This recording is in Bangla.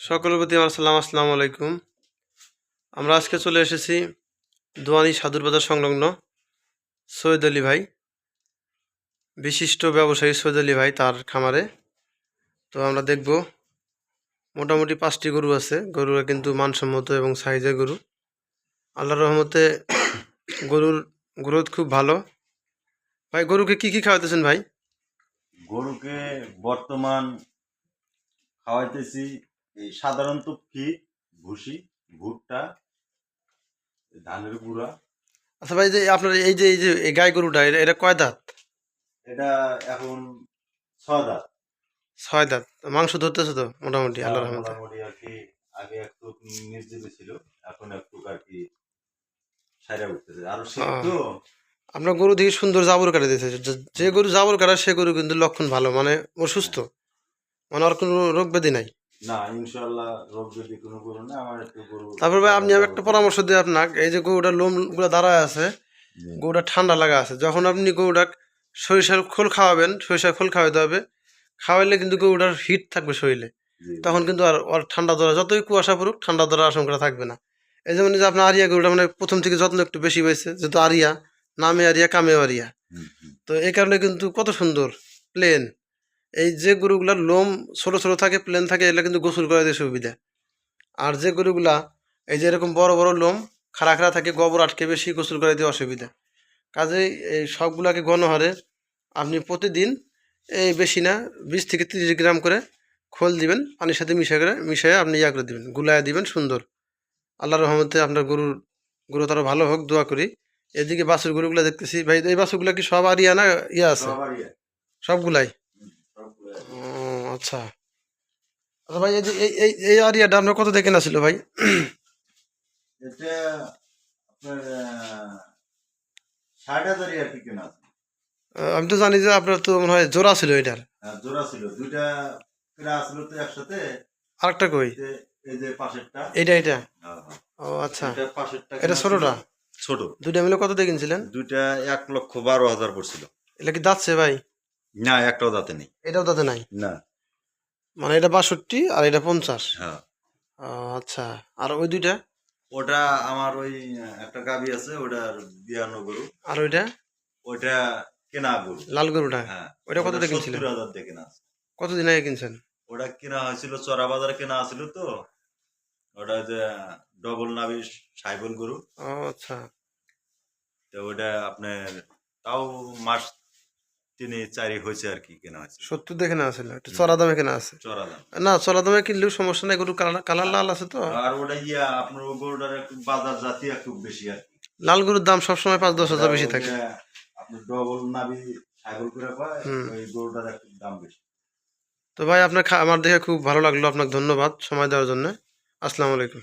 সকলের প্রতি আমার সালাম, আসসালামু আলাইকুম। আমরা আজকে চলে এসেছি দোয়ানি সাধুর বাজার সংলগ্ন সৈয়দ আলী ভাই, বিশিষ্ট ব্যবসায়ী সৈয়দ আলী ভাই তার খামারে। তো আমরা দেখব মোটামুটি পাঁচটি গরু আছে। গরুরা কিন্তু মানসম্মত এবং সাইজের গরু। আল্লাহর রহমতে গরুর গ্রোথ খুব ভালো। ভাই, গরুকে কি কি খাওয়াতেছেন ভাই? গরুকে বর্তমান খাওয়াইতেছি এই সাধারণত ফিট ভুসি ভুট্টা ধানের গুঁড়া। আচ্ছা ভাই যে আপনার এই যে এই যে এই গাই গরুটা এটা এটা কয় দাঁত? এটা এখন ছয় দাঁত। ছয় দাঁত। মাংস ধরতেছে তো মোটামুটি আল্লাহর রহমতে। মোটামুটি আর কি আগে একটু নির্জীবী ছিল এখন একটু আর কি সাইরা উঠতেছে। আরও শীত তো আপনার গরু দেখি সুন্দর জাবর কাটা দিয়েছে। যে- গরু জাবর কাটা সে গরু কিন্তু লক্ষণ ভালো মানে ও সুস্থ। মানে ওর কোনো রোগ ব্যাধি নাই। না ইনশাল্লাহ রোগ যদি কোনো গরু না আমার একটু গরু তারপর ভাই আপনি আমি একটা পরামর্শ দিই আপনাকে। এই যে গরুটার লোমগুলো দাঁড়ায় আছে গরুটা ঠান্ডা লাগা আছে যখন আপনি গরুটা সরিষার খোল খাওয়াবেন সরিষার খোল খাওয়াতে হবে খাওয়াইলে কিন্তু গরুটার হিট থাকবে শরীরে। তখন কিন্তু আর ওর ঠান্ডা ধরা যতই কুয়াশা পড়ুক ঠান্ডা ধরার আশঙ্কা থাকবে না। এই যেমন যে আপনার আরিয়া গরুটা মানে প্রথম থেকে যত্ন একটু বেশি হয়েছে যেহেতু আরিয়া নামে আরিয়া কামে আরিয়া। তো এই কারণে কিন্তু কত সুন্দর প্লেন। এই যে গরুগুলার লোম ছোটো ছোটো থাকে প্লেন থাকে এগুলো কিন্তু গোসল করা দিয়ে সুবিধা। আর যে গরুগুলা এই যে এরকম বড় বড় লোম খাড়া খাড়া থাকে গোবর আটকে বেশি গোসল করে দিয়ে অসুবিধা। কাজেই এই সবগুলাকে গণহারে আপনি প্রতিদিন এই বেশি না বিশ থেকে তিরিশ গ্রাম করে খোল দিবেন পানির সাথে মিশে করে মিশিয়ে আপনি ইয়া করে দিবেন গুলায় দিবেন সুন্দর। আল্লাহর রহমতে আপনার গরুর গরু তারও ভালো হোক দোয়া করি। এদিকে বাছুর গরুগুলো দেখতেছি ভাই এই বাছুরগুলো কি সব আরিয়া না ইয়ে আছে, সবগুলাই হুম, সবগুলো আছে। ও আচ্ছা। আচ্ছা ভাই এই যে এই এই আরিয়াটা আপনার কত দেখে না ভাই? এটা আপনার ষাট হাজারই আর কেনা আমি তো জানি যে আপনার তো মনে হয় জোড়া ছিল এটার। আহ, জোড়া ছিল। দুইটা কেনা আসলো তো একসাথে। আরেকটা কই? এই যে- পাশেরটা। এইটা এটা হ্যাঁ, হ্যাঁ। ও আচ্ছা। এটা পাশেরটা এটা ছোটটা? ছোট। দুইটা মিলে কত দিয়ে কিনছিলেন? দুইটা এক লক্ষ বারো হাজার পড়ছিল। এটা কি দাঁতছে ভাই? না একটাও দাঁতে নেই। এটাও দাঁতে নাই? না। মানে এটা বাষট্টি আর এটা পঞ্চাশ? হ্যাঁ। আচ্ছা। আর ওই দুইটা? ওটা আমার ওই একটা গাবি আছে ওটার বিয়ানো গরু আর ওইটা? ওটা কেনা গরু। লাল গরুটা? হ্যাঁ। ওটা কত দিয়ে কিনছিলেন? সত্তর হাজার দিয়ে কেনা কতদিন আগে কিনছেন? ওটা কেনা হয়েছিল চড়া বাজারে কেনা আছিল তো। ওটা যে ডবল নাবি সাইবল গরু। আচ্ছা। তো ওটা আপনার তাও মাস তিনে চারি হয়েছে আর কি কেনা হয়েছে। সত্তর দেখে না আসলে একটু চড়া দামে কেনা আছে। চড়া দাম। না চড়া দামে কিনলেও সমস্যা নাই গরু কালার কালার লাল আছে তো। আর ওটা ইয়া আপনার গরুটার একটু বাজার জাতি একটু বেশি আর লাল গরুর দাম সবসময় পাঁচ দশ হাজার বেশি থাকে। আপনার ডবল নাবি সাইবল করে পায় ওই গরুটার একটু দাম বেশি। তো ভাই আপনার আমার দেখে খুব ভালো লাগল আপনাকে ধন্যবাদ সময় দেওয়ার জন্য। আসসালামু আলাইকুম।